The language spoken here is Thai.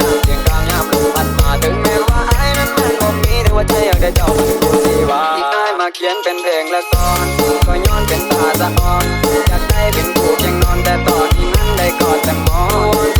ดูเพียงกลางยามลูกมันมาถึงแม้ว่าไอ้นั้นมันบ่มีแต่ว่าใจอยากได้เจ้าเป็นผู้ที่ว่าที่ไอ้มาเขียนเป็นเพลงละก่อนก็ย้อนเป็นตาสะอ่อนอยากได้เป็นผู้เคีงนอนแต่ตอนนี้นั้นได้กอดแต่มอง